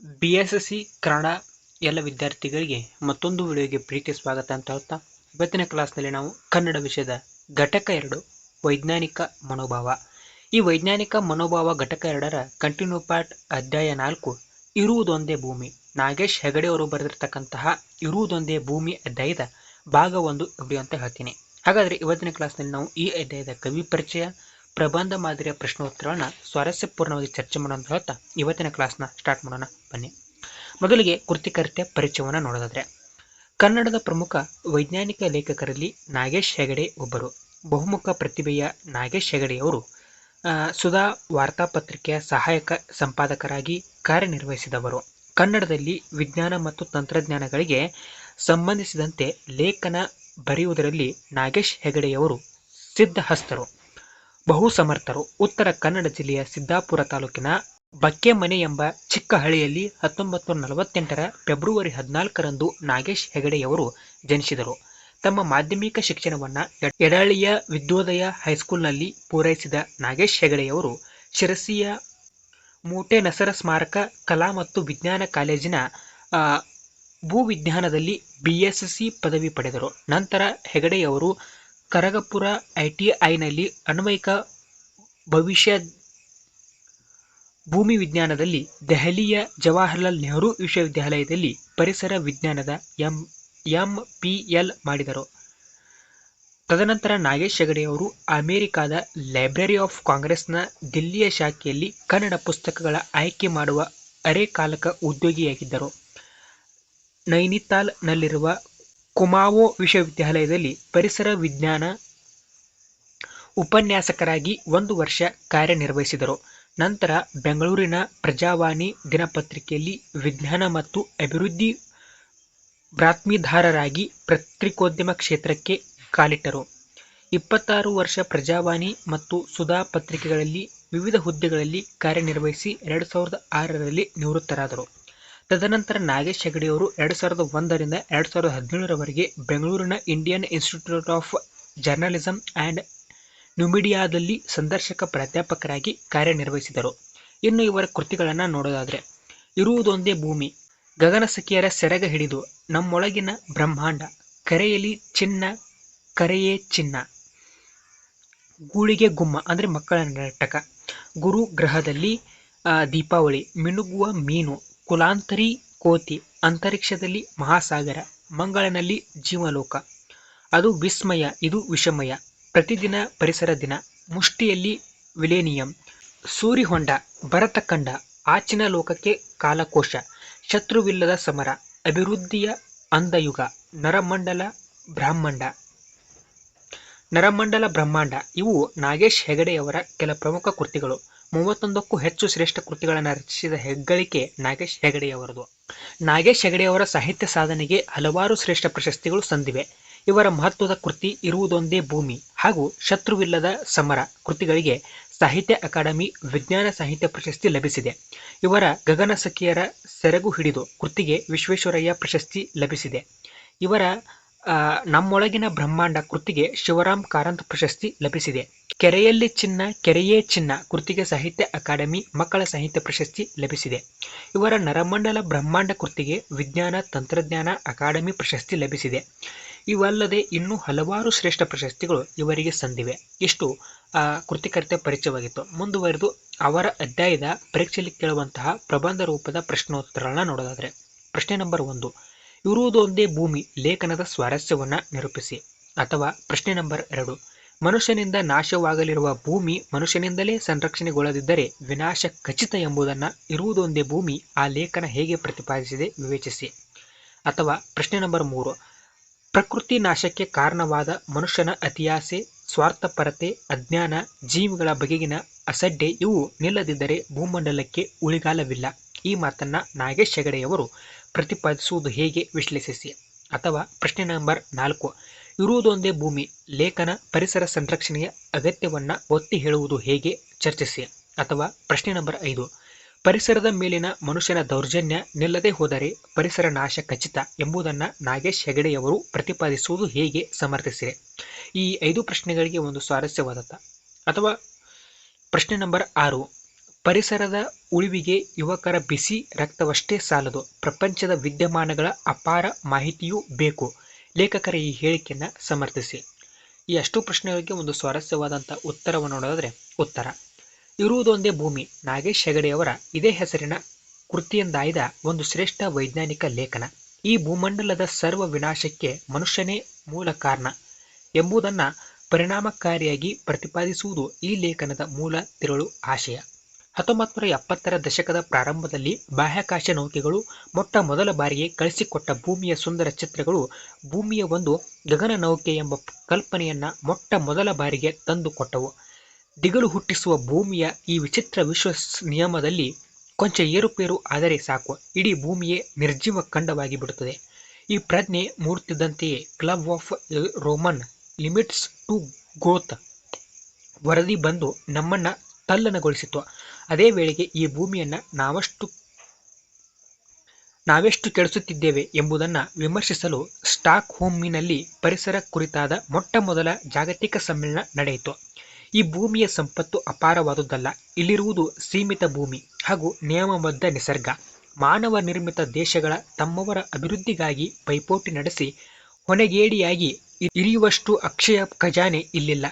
B S S C Kannada ಎಲ್ಲ ವಿದ್ಯಾರ್ಥಿಗಳಿಗೆ ಮತ್ತೊಂದು ವಿಡಿಯೋಗೆ ಪ್ರೀತಿ ಸ್ವಾಗತ ಅಂತ ಹೇಳ್ತಾ, ಇವತ್ತಿನ ಕ್ಲಾಸ್ನಲ್ಲಿ ನಾವು ಕನ್ನಡ ವಿಷಯದ ಘಟಕ ಎರಡು, ವೈಜ್ಞಾನಿಕ ಮನೋಭಾವ. ಈ ವೈಜ್ಞಾನಿಕ ಮನೋಭಾವ ಘಟಕ ಎರಡರ ಕಂಟಿನ್ಯೂ ಪಾರ್ಟ್ ಅಧ್ಯಾಯ ನಾಲ್ಕು, ಇರುವುದೊಂದೇ ಭೂಮಿ. ನಾಗೇಶ್ ಹೆಗಡೆ ಅವರು ಬರೆದಿರ್ತಕ್ಕಂತಹ ಇರುವುದೊಂದೇ ಭೂಮಿ ಅಧ್ಯಾಯದ ಭಾಗ ಒಂದು ವಿಡಿಯೋ ಅಂತ ಹೇಳ್ತೀನಿ. ಹಾಗಾದರೆ ಇವತ್ತಿನ ಕ್ಲಾಸ್ನಲ್ಲಿ ನಾವು ಈ ಅಧ್ಯಾಯದ ಕವಿ ಪರಿಚಯ ಪ್ರಬಂಧ ಮಾದರಿಯ ಪ್ರಶ್ನೋತ್ತರಗಳನ್ನ ಸ್ವಾರಸ್ಯಪೂರ್ಣವಾಗಿ ಚರ್ಚೆ ಮಾಡೋಣ ಹೇಳ್ತಾ ಇವತ್ತಿನ ಕ್ಲಾಸ್ನ ಸ್ಟಾರ್ಟ್ ಮಾಡೋಣ, ಬನ್ನಿ. ಮೊದಲಿಗೆ ಕೃತಿಕರ್ತೆ ಪರಿಚಯವನ್ನು ನೋಡೋದಾದ್ರೆ, ಕನ್ನಡದ ಪ್ರಮುಖ ವೈಜ್ಞಾನಿಕ ಲೇಖಕರಲ್ಲಿ ನಾಗೇಶ್ ಹೆಗಡೆ ಒಬ್ಬರು. ಬಹುಮುಖ ಪ್ರತಿಭೆಯ ನಾಗೇಶ್ ಹೆಗಡೆಯವರು ಸುಧಾ ವಾರ್ತಾಪತ್ರಿಕೆಯ ಸಹಾಯಕ ಸಂಪಾದಕರಾಗಿ ಕಾರ್ಯನಿರ್ವಹಿಸಿದವರು. ಕನ್ನಡದಲ್ಲಿ ವಿಜ್ಞಾನ ಮತ್ತು ತಂತ್ರಜ್ಞಾನಗಳಿಗೆ ಸಂಬಂಧಿಸಿದಂತೆ ಲೇಖನ ಬರೆಯುವುದರಲ್ಲಿ ನಾಗೇಶ್ ಹೆಗಡೆಯವರು ಸಿದ್ಧಹಸ್ತರು. ಬಹು ಸಮರ್ಥರು ಉತ್ತರ ಕನ್ನಡ ಜಿಲ್ಲೆಯ ಸಿದ್ದಾಪುರ ತಾಲೂಕಿನ ಬಕ್ಕೆಮನೆ ಎಂಬ ಚಿಕ್ಕ ಹಳ್ಳಿಯಲ್ಲಿ ಹತ್ತೊಂಬತ್ತು ನಲವತ್ತೆಂಟರ ಫೆಬ್ರವರಿ ಹದಿನಾಲ್ಕರಂದು ನಾಗೇಶ್ ಹೆಗಡೆಯವರು ಜನಿಸಿದರು. ತಮ್ಮ ಮಾಧ್ಯಮಿಕ ಶಿಕ್ಷಣವನ್ನು ಎಡಾಳಿಯ ವಿದ್ಯೋದಯ ಹೈಸ್ಕೂಲ್ನಲ್ಲಿ ಪೂರೈಸಿದ ನಾಗೇಶ್ ಹೆಗಡೆಯವರು ಶಿರಸಿಯ ಮೂಟೆ ನಸರ ಸ್ಮಾರಕ, ಕಲಾ ಮತ್ತು ವಿಜ್ಞಾನ ಕಾಲೇಜಿನ ಭೂವಿಜ್ಞಾನದಲ್ಲಿ ಬಿ ಪದವಿ ಪಡೆದರು. ನಂತರ ಹೆಗಡೆಯವರು ಕರಗಪುರ ಐಟಿಐನಲ್ಲಿ ಅನ್ವಯಿಕ ಭವಿಷ್ಯ ಭೂಮಿ ವಿಜ್ಞಾನದಲ್ಲಿ ದೆಹಲಿಯ ಜವಾಹರಲಾಲ್ ನೆಹರು ವಿಶ್ವವಿದ್ಯಾಲಯದಲ್ಲಿ ಪರಿಸರ ವಿಜ್ಞಾನದ ಎಂ ಎಂ ಪಿ ಎಲ್ ಮಾಡಿದರು. ತದನಂತರ ನಾಗೇಶ್ ಹೆಗಡೆಯವರು ಅಮೆರಿಕಾದ ಲೈಬ್ರರಿ ಆಫ್ ಕಾಂಗ್ರೆಸ್ನ ದಿಲ್ಲಿಯ ಶಾಖೆಯಲ್ಲಿ ಕನ್ನಡ ಪುಸ್ತಕಗಳ ಆಯ್ಕೆ ಮಾಡುವ ಅರೆಕಾಲಕ ಉದ್ಯೋಗಿಯಾಗಿದ್ದರು. ನೈನಿತಾಲ್ನಲ್ಲಿರುವ ಕುಮಾವೋ ವಿಶ್ವವಿದ್ಯಾಲಯದಲ್ಲಿ ಪರಿಸರ ವಿಜ್ಞಾನ ಉಪನ್ಯಾಸಕರಾಗಿ ಒಂದು ವರ್ಷ ಕಾರ್ಯನಿರ್ವಹಿಸಿದರು. ನಂತರ ಬೆಂಗಳೂರಿನ ಪ್ರಜಾವಾಣಿ ದಿನಪತ್ರಿಕೆಯಲ್ಲಿ ವಿಜ್ಞಾನ ಮತ್ತು ಅಭಿವೃದ್ಧಿ ಬಾತ್ಮೀದಾರರಾಗಿ ಪತ್ರಿಕೋದ್ಯಮ ಕ್ಷೇತ್ರಕ್ಕೆ ಕಾಲಿಟ್ಟರು. ಇಪ್ಪತ್ತಾರು ವರ್ಷ ಪ್ರಜಾವಾಣಿ ಮತ್ತು ಸುಧಾ ಪತ್ರಿಕೆಗಳಲ್ಲಿ ವಿವಿಧ ಹುದ್ದೆಗಳಲ್ಲಿ ಕಾರ್ಯನಿರ್ವಹಿಸಿ ಎರಡು ಸಾವಿರದ ಆರರಲ್ಲಿ ನಿವೃತ್ತರಾದರು. ತದನಂತರ ನಾಗೇಶ್ ಹೆಗಡೆಯವರು ಎರಡು ಸಾವಿರದ ಒಂದರಿಂದ ಎರಡು ಸಾವಿರದ ಹದಿನೇಳರವರೆಗೆ ಬೆಂಗಳೂರಿನ Indian Institute of Journalism and ನ್ಯೂಮಿಡಿಯಾದಲ್ಲಿ ಸಂದರ್ಶಕ ಪ್ರಾಧ್ಯಾಪಕರಾಗಿ ಕಾರ್ಯನಿರ್ವಹಿಸಿದರು. ಇನ್ನು ಇವರ ಕೃತಿಗಳನ್ನು ನೋಡೋದಾದರೆ, ಇರುವುದೊಂದೇ ಭೂಮಿ, ಗಗನ ಸಖಿಯರ ಸೆರಗ ಹಿಡಿದು ನಮ್ಮೊಳಗಿನ ಬ್ರಹ್ಮಾಂಡ ಕರೆಯಲಿ ಚಿನ್ನ, ಕರೆಯೇ ಚಿನ್ನ, ಗೂಳಿಗೆ ಗುಮ್ಮ, ಅಂದರೆ ಮಕ್ಕಳ ನಾಟಕ, ಗುರು ಗ್ರಹದಲ್ಲಿ ದೀಪಾವಳಿ, ಮಿನುಗುವ ಮೀನು ಕುಲಾಂತರಿ ಕೋತಿ ಅಂತರಿಕ್ಷದಲ್ಲಿ ಮಹಾಸಾಗರ, ಮಂಗಳನಲ್ಲಿ ಜೀವಲೋಕ. ಅದು ವಿಸ್ಮಯ, ಇದು ವಿಷಮಯ. ಪ್ರತಿದಿನ ಪರಿಸರ ದಿನ. ಮುಷ್ಟಿಯಲ್ಲಿ ವಿಲೇನಿಯಂ. ಸೂರಿಹೊಂಡ, ಭರತಖಂಡ, ಆಚಿನ ಲೋಕಕ್ಕೆ ಕಾಲಕೋಶ. ಶತ್ರುವಿಲ್ಲದ ಸಮರ. ಅಭಿವೃದ್ಧಿಯ ಅಂಧಯುಗ ನರಮಂಡಲ ಬ್ರಹ್ಮಾಂಡ. ನರಮಂಡಲ ಬ್ರಹ್ಮಾಂಡ. ಇವು ನಾಗೇಶ್ ಹೆಗಡೆಯವರ ಕೆಲ ಪ್ರಮುಖ ಕೃತಿಗಳು. ಮೂವತ್ತೊಂದಕ್ಕೂ ಹೆಚ್ಚು ಶ್ರೇಷ್ಠ ಕೃತಿಗಳನ್ನು ರಚಿಸಿದ ಹೆಗ್ಗಳಿಕೆ ನಾಗೇಶ್ ಹೆಗಡೆಯವರದು. ನಾಗೇಶ್ ಹೆಗಡೆಯವರ ಸಾಹಿತ್ಯ ಸಾಧನೆಗೆ ಹಲವಾರು ಶ್ರೇಷ್ಠ ಪ್ರಶಸ್ತಿಗಳು ಸಂದಿವೆ. ಇವರ ಮಹತ್ವದ ಕೃತಿ ಇರುವುದೊಂದೇ ಭೂಮಿ ಹಾಗೂ ಶತ್ರುವಿಲ್ಲದ ಸಮರ ಕೃತಿಗಳಿಗೆ ಸಾಹಿತ್ಯ ಅಕಾಡೆಮಿ ವಿಜ್ಞಾನ ಸಾಹಿತ್ಯ ಪ್ರಶಸ್ತಿ ಲಭಿಸಿದೆ. ಇವರ ಗಗನ ಸಖಿಯರ ಸೆರಗು ಹಿಡಿದು ಕೃತಿಗೆ ವಿಶ್ವೇಶ್ವರಯ್ಯ ಪ್ರಶಸ್ತಿ ಲಭಿಸಿದೆ. ಇವರ ನಮ್ಮೊಳಗಿನ ಬ್ರಹ್ಮಾಂಡ ಕೃತಿಗೆ ಶಿವರಾಮ್ ಕಾರಂತ್ ಪ್ರಶಸ್ತಿ ಲಭಿಸಿದೆ. ಕೆರೆಯಲ್ಲಿ ಚಿನ್ನ, ಕೆರೆಯೇ ಚಿನ್ನ ಕೃತಿಗೆ ಸಾಹಿತ್ಯ ಅಕಾಡೆಮಿ, ಮಕ್ಕಳ ಸಾಹಿತ್ಯ ಪ್ರಶಸ್ತಿ ಲಭಿಸಿದೆ. ಇವರ ನರಮಂಡಲ ಬ್ರಹ್ಮಾಂಡ ಕೃತಿಗೆ ವಿಜ್ಞಾನ, ತಂತ್ರಜ್ಞಾನ ಅಕಾಡೆಮಿ ಪ್ರಶಸ್ತಿ ಲಭಿಸಿದೆ. ಇವಲ್ಲದೆ ಇನ್ನೂ ಹಲವಾರು ಶ್ರೇಷ್ಠ ಪ್ರಶಸ್ತಿಗಳು ಇವರಿಗೆ ಸಂದಿವೆ. ಇಷ್ಟು ಕೃತಿಕರ್ತೆ ಪರಿಚಯವಾಗಿತ್ತು. ಮುಂದುವರೆದು ಅವರ ಅಧ್ಯಾಯದ ಪರೀಕ್ಷೆಯಲ್ಲಿ ಕೇಳುವಂತಹ ಪ್ರಬಂಧ ರೂಪದ ಪ್ರಶ್ನೋತ್ತರಗಳನ್ನ ನೋಡೋದಾದ್ರೆ, ಪ್ರಶ್ನೆ ನಂಬರ್ ಒಂದು ಇರುವುದೊಂದೇ ಭೂಮಿ, ಲೇಖನದ ಸ್ವಾರಸ್ಯವನ್ನು ನಿರೂಪಿಸಿ. ಅಥವಾ ಪ್ರಶ್ನೆ ನಂಬರ್ ಎರಡು ಮನುಷ್ಯನಿಂದ ನಾಶವಾಗಲಿರುವ ಭೂಮಿ ಮನುಷ್ಯನಿಂದಲೇ ಸಂರಕ್ಷಣೆಗೊಳ್ಳದಿದ್ದರೆ ವಿನಾಶ ಖಚಿತ ಎಂಬುದನ್ನು ಇರುವುದೊಂದೇ ಭೂಮಿ ಆ ಲೇಖನ ಹೇಗೆ ಪ್ರತಿಪಾದಿಸಿದೆ ವಿವೇಚಿಸಿ. ಅಥವಾ ಪ್ರಶ್ನೆ ನಂಬರ್ ಮೂರು. ಪ್ರಕೃತಿ ನಾಶಕ್ಕೆ ಕಾರಣವಾದ ಮನುಷ್ಯನ ಅತಿಯಾಸೆ, ಸ್ವಾರ್ಥಪರತೆ, ಅಜ್ಞಾನ, ಜೀವಿಗಳ ಬಗೆಗಿನ ಅಸಡ್ಡೆ ಇವು ನಿಲ್ಲದಿದ್ದರೆ ಭೂಮಂಡಲಕ್ಕೆ ಉಳಿಗಾಲವಿಲ್ಲ. ಈ ಮಾತನ್ನ ನಾಗೇಶ್ ಹೆಗಡೆಯವರು ಪ್ರತಿಪಾದಿಸುವುದು ಹೇಗೆ ವಿಶ್ಲೇಷಿಸಿ. ಅಥವಾ ಪ್ರಶ್ನೆ ನಂಬರ್ ನಾಲ್ಕು. ಇರುವುದೊಂದೇ ಭೂಮಿ, ಲೇಖನ ಪರಿಸರ ಸಂರಕ್ಷಣೆಯ ಅಗತ್ಯವನ್ನ ಒತ್ತಿ ಹೇಳುವುದು ಹೇಗೆ? ಚರ್ಚಿಸಿ. ಅಥವಾ ಪ್ರಶ್ನೆ ನಂಬರ್ ಐದು. ಪರಿಸರದ ಮೇಲಿನ ಮನುಷ್ಯನ ದೌರ್ಜನ್ಯ ನಿಲ್ಲದೆ ಹೋದರೆ ಪರಿಸರ ನಾಶ ಖಚಿತ ಎಂಬುದನ್ನು ನಾಗೇಶ್ ಹೆಗಡೆಯವರು ಪ್ರತಿಪಾದಿಸುವುದು ಹೇಗೆ ಸಮರ್ಥಿಸಿದೆ? ಈ ಐದು ಪ್ರಶ್ನೆಗಳಿಗೆ ಒಂದು ಸ್ವಾರಸ್ಯವಾದತ್ತ ಅಥವಾ ಪ್ರಶ್ನೆ ನಂಬರ್ ಆರು. ಪರಿಸರದ ಉಳಿವಿಗೆ ಯುವಕರ ಬಿಸಿ ರಕ್ತವಷ್ಟೇ ಸಾಲದು. ಪ್ರಪಂಚದ ವಿದ್ಯಮಾನಗಳ ಅಪಾರ ಮಾಹಿತಿಯೂ ಬೇಕು. ಲೇಖಕರ ಈ ಹೇಳಿಕೆಯನ್ನು ಸಮರ್ಥಿಸಿ. ಈ ಅಷ್ಟು ಪ್ರಶ್ನೆಗಳಿಗೆ ಒಂದು ಸ್ವಾರಸ್ಯವಾದಂಥ ಉತ್ತರವನ್ನು ನೋಡೋದಾದರೆ ಉತ್ತರ. ಇರುವುದೊಂದೇ ಭೂಮಿ, ನಾಗೇಶ್ ಹೆಗಡೆಯವರ ಇದೇ ಹೆಸರಿನ ಕೃತಿಯಿಂದಾಯ್ದ ಒಂದು ಶ್ರೇಷ್ಠ ವೈಜ್ಞಾನಿಕ ಲೇಖನ. ಈ ಭೂಮಂಡಲದ ಸರ್ವ ವಿನಾಶಕ್ಕೆ ಮನುಷ್ಯನೇ ಮೂಲ ಕಾರಣ ಎಂಬುದನ್ನು ಪರಿಣಾಮಕಾರಿಯಾಗಿ ಪ್ರತಿಪಾದಿಸುವುದು ಈ ಲೇಖನದ ಮೂಲ ತಿರುಳು ಆಶಯ. ಹತ್ತೊಂಬತ್ತು ನೂರ ಎಪ್ಪತ್ತರ ದಶಕದ ಪ್ರಾರಂಭದಲ್ಲಿ ಬಾಹ್ಯಾಕಾಶ ನೌಕೆಗಳು ಮೊಟ್ಟ ಮೊದಲ ಬಾರಿಗೆ ಕಳಿಸಿಕೊಟ್ಟ ಭೂಮಿಯ ಸುಂದರ ಚಿತ್ರಗಳು ಭೂಮಿಯ ಒಂದು ಗಗನ ನೌಕೆ ಎಂಬ ಕಲ್ಪನೆಯನ್ನ ಮೊಟ್ಟ ಮೊದಲ ಬಾರಿಗೆ ತಂದುಕೊಟ್ಟವು. ದಿಗಲು ಹುಟ್ಟಿಸುವ ಭೂಮಿಯ ಈ ವಿಚಿತ್ರ ವಿಶ್ವ ನಿಯಮದಲ್ಲಿ ಕೊಂಚ ಏರುಪೇರು ಆದರೆ ಸಾಕು, ಇಡೀ ಭೂಮಿಯೇ ನಿರ್ಜೀವ ಖಂಡವಾಗಿ ಬಿಡುತ್ತದೆ. ಈ ಪ್ರಜ್ಞೆ ಮೂಡುತ್ತಿದ್ದಂತೆಯೇ club of Roman limits to growth ವರದಿ ಬಂದು ನಮ್ಮನ್ನ ತಲ್ಲಣಗೊಳಿಸಿತು ಅದೇ ವೇಳೆಗೆ ಈ ಭೂಮಿಯನ್ನು ನಾವಷ್ಟು ನಾವೆಷ್ಟು ಕೆಡಿಸುತ್ತಿದ್ದೇವೆ ಎಂಬುದನ್ನು ವಿಮರ್ಶಿಸಲು ಸ್ಟಾಕ್ ಹೋಮಿನಲ್ಲಿ ಪರಿಸರ ಕುರಿತಾದ ಮೊಟ್ಟ ಮೊದಲ ಜಾಗತಿಕ ಸಮ್ಮೇಳನ ನಡೆಯಿತು. ಈ ಭೂಮಿಯ ಸಂಪತ್ತು ಅಪಾರವಾದುದಲ್ಲ, ಇಲ್ಲಿರುವುದು ಸೀಮಿತ ಭೂಮಿ ಹಾಗೂ ನಿಯಮಬದ್ಧ ನಿಸರ್ಗ. ಮಾನವ ನಿರ್ಮಿತ ದೇಶಗಳ ತಮ್ಮವರ ಅಭಿವೃದ್ಧಿಗಾಗಿ ಪೈಪೋಟಿ ನಡೆಸಿ, ಹೊಣೆಗೇಡಿಯಾಗಿ ಇರಿಯುವಷ್ಟು ಅಕ್ಷಯ ಖಜಾನೆ ಇಲ್ಲಿಲ್ಲ.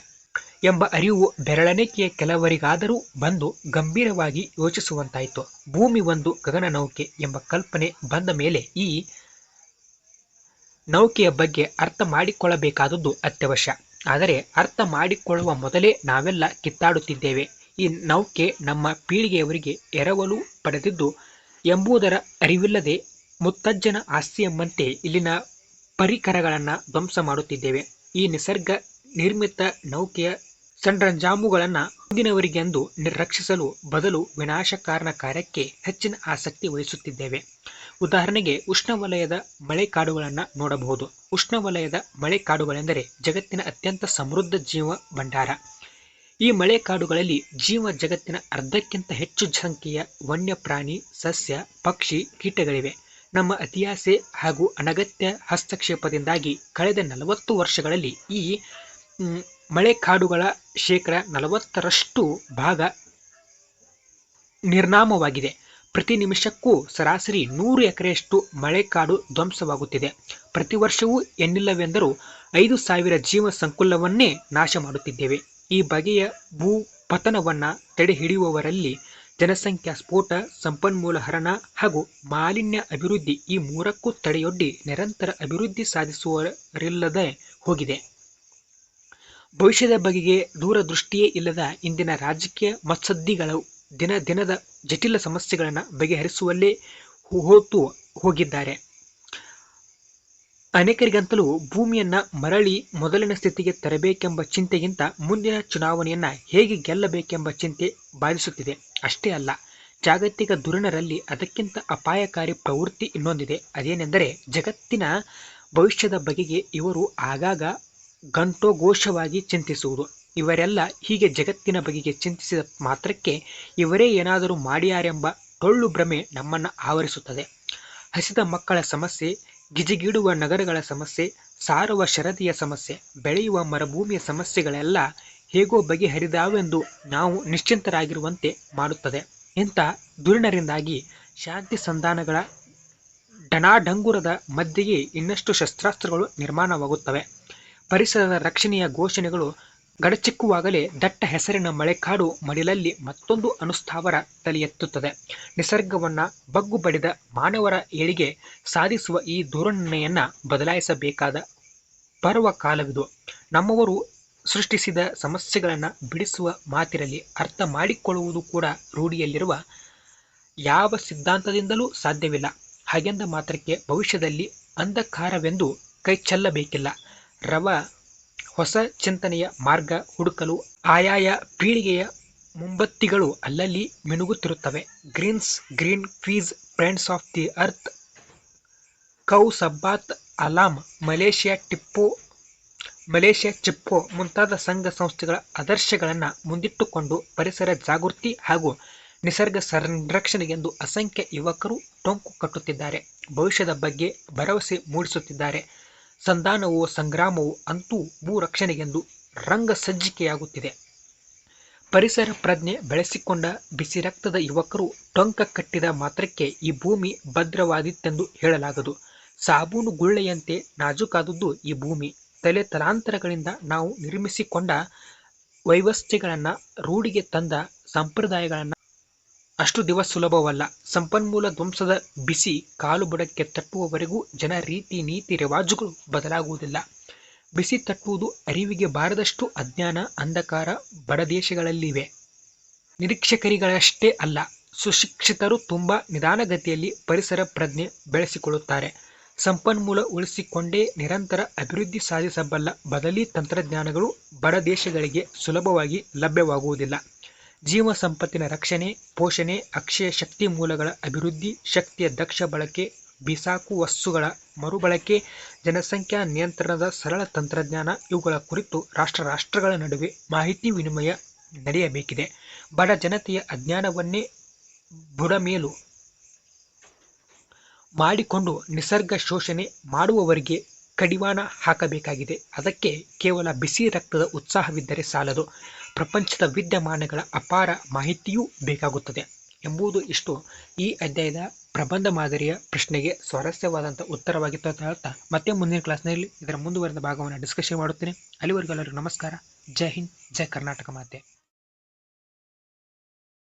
ಎಂಬ ಅರಿವು ಬೆರಳೆಣಿಕೆಯ ಕೆಲವರಿಗಾದರೂ ಬಂದು ಗಂಭೀರವಾಗಿ ಯೋಚಿಸುವಂತಾಯಿತು. ಭೂಮಿ ಒಂದು ಗಗನ ನೌಕೆ ಎಂಬ ಕಲ್ಪನೆ ಬಂದ ಮೇಲೆ ಈ ನೌಕೆಯ ಬಗ್ಗೆ ಅರ್ಥ ಮಾಡಿಕೊಳ್ಳಬೇಕಾದದ್ದು ಅತ್ಯವಶ್ಯ. ಆದರೆ ಅರ್ಥ ಮಾಡಿಕೊಳ್ಳುವ ಮೊದಲೇ ನಾವೆಲ್ಲ ಕಿತ್ತಾಡುತ್ತಿದ್ದೇವೆ. ಈ ನೌಕೆ ನಮ್ಮ ಪೀಳಿಗೆಯವರಿಗೆ ಎರವಲು ಪಡೆದಿದ್ದು ಎಂಬುದರ ಅರಿವಿಲ್ಲದೆ ಮುತ್ತಜ್ಜನ ಆಸ್ತಿ ಎಂಬಂತೆ ಇಲ್ಲಿನ ಪರಿಕರಗಳನ್ನು ಧ್ವಂಸ ಮಾಡುತ್ತಿದ್ದೇವೆ. ಈ ನಿಸರ್ಗ ನಿರ್ಮಿತ ನೌಕೆಯ ಸಂಡ್ರಂಜಾಮುಗಳನ್ನು ಮುಂದಿನವರಿಗೆಂದು ನಿರ್ರಕ್ಷಿಸಲು ಬದಲು ವಿನಾಶಕಾರಣ ಕಾರ್ಯಕ್ಕೆ ಹೆಚ್ಚಿನ ಆಸಕ್ತಿ ವಹಿಸುತ್ತಿದ್ದೇವೆ. ಉದಾಹರಣೆಗೆ ಉಷ್ಣವಲಯದ ಮಳೆಕಾಡುಗಳನ್ನು ನೋಡಬಹುದು. ಉಷ್ಣವಲಯದ ಮಳೆಕಾಡುಗಳೆಂದರೆ ಜಗತ್ತಿನ ಅತ್ಯಂತ ಸಮೃದ್ಧ ಜೀವ ಭಂಡಾರ. ಈ ಮಳೆಕಾಡುಗಳಲ್ಲಿ ಜೀವ ಜಗತ್ತಿನ ಅರ್ಧಕ್ಕಿಂತ ಹೆಚ್ಚು ಸಂಖ್ಯೆಯ ವನ್ಯಪ್ರಾಣಿ, ಸಸ್ಯ, ಪಕ್ಷಿ, ಕೀಟಗಳಿವೆ. ನಮ್ಮ ಅತಿಯಾಸೆ ಹಾಗೂ ಅನಗತ್ಯ ಹಸ್ತಕ್ಷೇಪದಿಂದಾಗಿ ಕಳೆದ ನಲವತ್ತು ವರ್ಷಗಳಲ್ಲಿ ಈ ಮಳೆಕಾಡುಗಳ ಶೇಕಡ ನಲವತ್ತರಷ್ಟು ಭಾಗ ನಿರ್ನಾಮವಾಗಿದೆ. ಪ್ರತಿ ನಿಮಿಷಕ್ಕೂ ಸರಾಸರಿ ನೂರು ಎಕರೆಯಷ್ಟು ಮಳೆಕಾಡು ಧ್ವಂಸವಾಗುತ್ತಿದೆ. ಪ್ರತಿ ವರ್ಷವೂ ಎನ್ನಿಲ್ಲವೆಂದರೂ ಐದು ಸಾವಿರ ಜೀವ ಸಂಕುಲವನ್ನೇ ನಾಶ ಮಾಡುತ್ತಿದ್ದೇವೆ. ಈ ಬಗೆಯ ಭೂ ಪತನವನ್ನು ತಡೆ ಹಿಡಿಯುವವರಲ್ಲಿ ಜನಸಂಖ್ಯಾ ಸ್ಫೋಟ, ಸಂಪನ್ಮೂಲ ಹರಣ ಹಾಗೂ ಮಾಲಿನ್ಯ ಅಭಿವೃದ್ಧಿ ಈ ಮೂರಕ್ಕೂ ತಡೆಯೊಡ್ಡಿ ನಿರಂತರ ಅಭಿವೃದ್ಧಿ ಸಾಧಿಸುವರಿಲ್ಲದೆ ಹೋಗಿದೆ. ಭವಿಷ್ಯದ ಬಗೆಗೆ ದೂರದೃಷ್ಟಿಯೇ ಇಲ್ಲದ ಇಂದಿನ ರಾಜಕೀಯ ಮತ್ಸದ್ದಿಗಳು ದಿನ ದಿನದ ಜಟಿಲ ಸಮಸ್ಯೆಗಳನ್ನು ಬಗೆಹರಿಸುವಲ್ಲೇ ಹೋತು ಹೋಗಿದ್ದಾರೆ. ಅನೇಕರಿಗಂತಲೂ ಭೂಮಿಯನ್ನು ಮರಳಿ ಮೊದಲಿನ ಸ್ಥಿತಿಗೆ ತರಬೇಕೆಂಬ ಚಿಂತೆಗಿಂತ ಮುಂದಿನ ಚುನಾವಣೆಯನ್ನ ಹೇಗೆ ಗೆಲ್ಲಬೇಕೆಂಬ ಚಿಂತೆ ಬಾಧಿಸುತ್ತಿದೆ. ಅಷ್ಟೇ ಅಲ್ಲ, ಜಾಗತಿಕ ಧುರಣರಲ್ಲಿ ಅದಕ್ಕಿಂತ ಅಪಾಯಕಾರಿ ಪ್ರವೃತ್ತಿ ಇನ್ನೊಂದಿದೆ. ಅದೇನೆಂದರೆ ಜಗತ್ತಿನ ಭವಿಷ್ಯದ ಬಗೆಗೆ ಇವರು ಆಗಾಗ ಘಂಟೋಘೋಷವಾಗಿ ಚಿಂತಿಸುವುದು. ಇವರೆಲ್ಲ ಹೀಗೆ ಜಗತ್ತಿನ ಬಗೆಗೆ ಚಿಂತಿಸಿದ ಮಾತ್ರಕ್ಕೆ ಇವರೇ ಏನಾದರೂ ಮಾಡಿಯಾರೆಂಬ ಟೊಳ್ಳು ಭ್ರಮೆ ನಮ್ಮನ್ನು ಆವರಿಸುತ್ತದೆ. ಹಸಿದ ಮಕ್ಕಳ ಸಮಸ್ಯೆ, ಗಿಜಿಗಿಡುವ ನಗರಗಳ ಸಮಸ್ಯೆ, ಸಾರುವ ಶರದಿಯ ಸಮಸ್ಯೆ, ಬೆಳೆಯುವ ಮರುಭೂಮಿಯ ಸಮಸ್ಯೆಗಳೆಲ್ಲ ಹೇಗೋ ಬಗೆಹರಿದಾವೆಂದು ನಾವು ನಿಶ್ಚಿಂತರಾಗಿರುವಂತೆ ಮಾಡುತ್ತದೆ. ಇಂಥ ದುರಿಣರಿಂದಾಗಿ ಶಾಂತಿ ಸಂಧಾನಗಳ ಡನಾಡಂಗುರದ ಮಧ್ಯೆಯೇ ಇನ್ನಷ್ಟು ಶಸ್ತ್ರಾಸ್ತ್ರಗಳು ನಿರ್ಮಾಣವಾಗುತ್ತವೆ. ಪರಿಸರದ ರಕ್ಷಣೆಯ ಘೋಷಣೆಗಳು ಗಡಚಿಕ್ಕುವಾಗಲೇ ದಟ್ಟ ಹೆಸರಿನ ಮಳೆಕಾಡು ಮಡಿಲಲ್ಲಿ ಮತ್ತೊಂದು ಅನುಸ್ಥಾವರ ತಲೆಯೆತ್ತುತ್ತದೆ. ನಿಸರ್ಗವನ್ನ ಬಗ್ಗು ಬಡಿದ ಮಾನವರ ಏಳಿಗೆ ಸಾಧಿಸುವ ಈ ಧೋರಣೆಯನ್ನ ಬದಲಾಯಿಸಬೇಕಾದ ಬರುವ ಕಾಲವಿದು. ನಮ್ಮವರು ಸೃಷ್ಟಿಸಿದ ಸಮಸ್ಯೆಗಳನ್ನು ಬಿಡಿಸುವ ಮಾತಿರಲಿ ಅರ್ಥ ಮಾಡಿಕೊಳ್ಳುವುದು ಕೂಡ ರೂಢಿಯಲ್ಲಿರುವ ಯಾವ ಸಿದ್ಧಾಂತದಿಂದಲೂ ಸಾಧ್ಯವಿಲ್ಲ. ಹಾಗೆಂದ ಮಾತ್ರಕ್ಕೆ ಭವಿಷ್ಯದಲ್ಲಿ ಅಂಧಕಾರವೆಂದು ಕೈ ಚೆಲ್ಲಬೇಕಿಲ್ಲ ರವ ಹೊಸ ಚಿಂತನೆಯ ಮಾರ್ಗ ಹುಡುಕಲು ಆಯಾಯ ಪೀಳಿಗೆಯ ಮುಂಬತ್ತಿಗಳು ಅಲ್ಲಲ್ಲಿ ಮಿನುಗುತ್ತಿರುತ್ತವೆ. Greens, green peace friends of the earth, cow ಸಬ್ಬಾತ್, ಅಲಾಮ್, ಮಲೇಷಿಯಾ ಟಿಪ್ಪೋ, ಮಲೇಷಿಯಾ ಚಿಪ್ಪೋ ಮುಂತಾದ ಸಂಘ ಸಂಸ್ಥೆಗಳ ಆದರ್ಶಗಳನ್ನು ಮುಂದಿಟ್ಟುಕೊಂಡು ಪರಿಸರ ಜಾಗೃತಿ ಹಾಗೂ ನಿಸರ್ಗ ಸಂರಕ್ಷಣೆಗೆಂದು ಅಸಂಖ್ಯ ಯುವಕರು ಟೊಂಕು ಕಟ್ಟುತ್ತಿದ್ದಾರೆ. ಭವಿಷ್ಯದ ಬಗ್ಗೆ ಭರವಸೆ ಮೂಡಿಸುತ್ತಿದ್ದಾರೆ. ಸಂಧಾನವೋ ಸಂಗ್ರಾಮವೋ ಅಂತೂ ರಂಗ ಸಜ್ಜಿಕೆಯಾಗುತ್ತಿದೆ. ಪರಿಸರ ಪ್ರಜ್ಞೆ ಬೆಳೆಸಿಕೊಂಡ ಬಿಸಿ ರಕ್ತದ ಯುವಕರು ಟೊಂಕ ಕಟ್ಟಿದ ಮಾತ್ರಕ್ಕೆ ಈ ಭೂಮಿ ಭದ್ರವಾದಿತ್ತೆಂದು ಹೇಳಲಾಗದು. ಸಾಬೂನು ಗುಳ್ಳೆಯಂತೆ ನಾಜುಕಾದದ್ದು ಈ ಭೂಮಿ. ತಲೆ ತಲಾಂತರಗಳಿಂದ ನಾವು ನಿರ್ಮಿಸಿಕೊಂಡ ವ್ಯವಸ್ಥೆಗಳನ್ನು ರೂಢಿಗೆ ತಂದ ಸಂಪ್ರದಾಯಗಳನ್ನ ಅಷ್ಟು ದಿವಸ ಸುಲಭವಲ್ಲ. ಸಂಪನ್ಮೂಲ ಧ್ವಂಸದ ಬಿಸಿ ಕಾಲು ಬುಡಕ್ಕೆ ತಟ್ಟುವವರೆಗೂ ಜನ ರೀತಿ ನೀತಿ ರಿವಾಜುಗಳು ಬದಲಾಗುವುದಿಲ್ಲ. ಬಿಸಿ ತಟ್ಟುವುದು ಅರಿವಿಗೆ ಬಾರದಷ್ಟು ಅಜ್ಞಾನ, ಅಂಧಕಾರ ಬಡದೇಶಗಳಲ್ಲಿವೆ ನಿರೀಕ್ಷಕರಿಗಳಷ್ಟೇ ಅಲ್ಲ, ಸುಶಿಕ್ಷಿತರು ತುಂಬ ನಿಧಾನಗತಿಯಲ್ಲಿ ಪರಿಸರ ಪ್ರಜ್ಞೆ ಬೆಳೆಸಿಕೊಳ್ಳುತ್ತಾರೆ. ಸಂಪನ್ಮೂಲ ಉಳಿಸಿಕೊಂಡೇ ನಿರಂತರ ಅಭಿವೃದ್ಧಿ ಸಾಧಿಸಬಲ್ಲ ಬದಲಿ ತಂತ್ರಜ್ಞಾನಗಳು ಬಡ ದೇಶಗಳಿಗೆ ಸುಲಭವಾಗಿ ಲಭ್ಯವಾಗುವುದಿಲ್ಲ. ಜೀವ ಸಂಪತ್ತಿನ ರಕ್ಷಣೆ, ಪೋಷಣೆ, ಅಕ್ಷಯ ಶಕ್ತಿ ಮೂಲಗಳ ಅಭಿವೃದ್ಧಿ, ಶಕ್ತಿಯ ದಕ್ಷ ಬಳಕೆ, ಬಿಸಾಕು ವಸ್ತುಗಳ ಮರುಬಳಕೆ, ಜನಸಂಖ್ಯಾ ನಿಯಂತ್ರಣದ ಸರಳ ತಂತ್ರಜ್ಞಾನ ಇವುಗಳ ಕುರಿತು ರಾಷ್ಟ್ರ ರಾಷ್ಟ್ರಗಳ ನಡುವೆ ಮಾಹಿತಿ ವಿನಿಮಯ ನಡೆಯಬೇಕಿದೆ. ಬಡ ಜನತೆಯ ಅಜ್ಞಾನವನ್ನೇ ಬುಡಮೇಲು ಮಾಡಿಕೊಂಡು ನಿಸರ್ಗ ಶೋಷಣೆ ಮಾಡುವವರಿಗೆ ಕಡಿವಾಣ ಹಾಕಬೇಕಾಗಿದೆ. ಅದಕ್ಕೆ ಕೇವಲ ಬಿಸಿ ರಕ್ತದ ಉತ್ಸಾಹವಿದ್ದರೆ ಸಾಲದು. ಪ್ರಪಂಚದ ವಿದ್ಯಮಾನಗಳ ಅಪಾರ ಮಾಹಿತಿಯೂ ಬೇಕಾಗುತ್ತದೆ ಎಂಬುದು ಇಷ್ಟು. ಈ ಅಧ್ಯಾಯದ ಪ್ರಬಂಧ ಮಾದರಿಯ ಪ್ರಶ್ನೆಗೆ ಸ್ವಾರಸ್ಯವಾದಂಥ ಉತ್ತರವಾಗಿತ್ತು ಅಂತ ಮತ್ತೆ ಮುಂದಿನ ಕ್ಲಾಸ್ನಲ್ಲಿ ಇದರ ಮುಂದುವರೆದ ಭಾಗವನ್ನು ಡಿಸ್ಕಷನ್ ಮಾಡುತ್ತೇನೆ. ಅಲ್ಲಿವರೆಗೂ ಎಲ್ಲರಿಗೂ ನಮಸ್ಕಾರ. ಜೈ ಹಿಂದ್, ಜೈ ಕರ್ನಾಟಕ ಮಾತೆ.